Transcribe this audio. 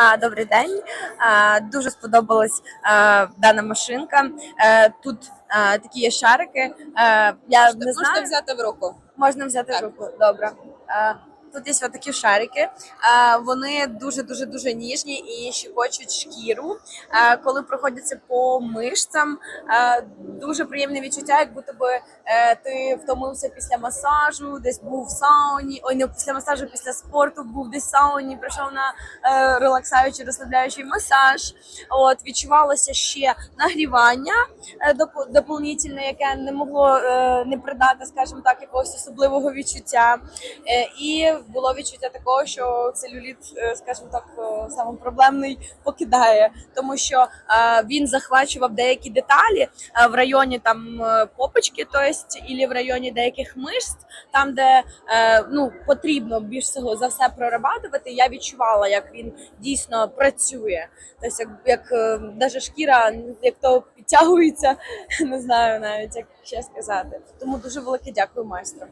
А, Добрий день. А, Дуже сподобалась а, дана машинка. Е, Тут а, такі є шарики. Е, Я не знаю. можна взяти в руку. можна взяти в руку. Добре. Тут є такі шарики. Е, Вони дуже дуже дуже ніжні і щекочуть шкіру. Е, Коли проходяться по мишцям, е, дуже приємне відчуття, як будто би ти втомився після масажу, десь був в сауні. Ой, не після масажу, після спорту був десь в сауні, прийшов на релаксаючий, розслабляючий масаж. От відчувалося ще нагрівання е, доп- дополнительне, яке не могло не придати, скажімо так, якогось особливого відчуття. Е, Було відчуття такого, що целюліт, е, скажімо так, е, саме проблемний покидає, тому що е, він захвачував деякі деталі в районі там попочки, то есть, і в районі деяких мишць, там, де ну потрібно більш всього за все прорабатувати. Я відчувала, як він дійсно працює. Тобто, як, як даже шкіра, як то підтягується, не знаю навіть як ще сказати. Тому дуже велике дякую майстру.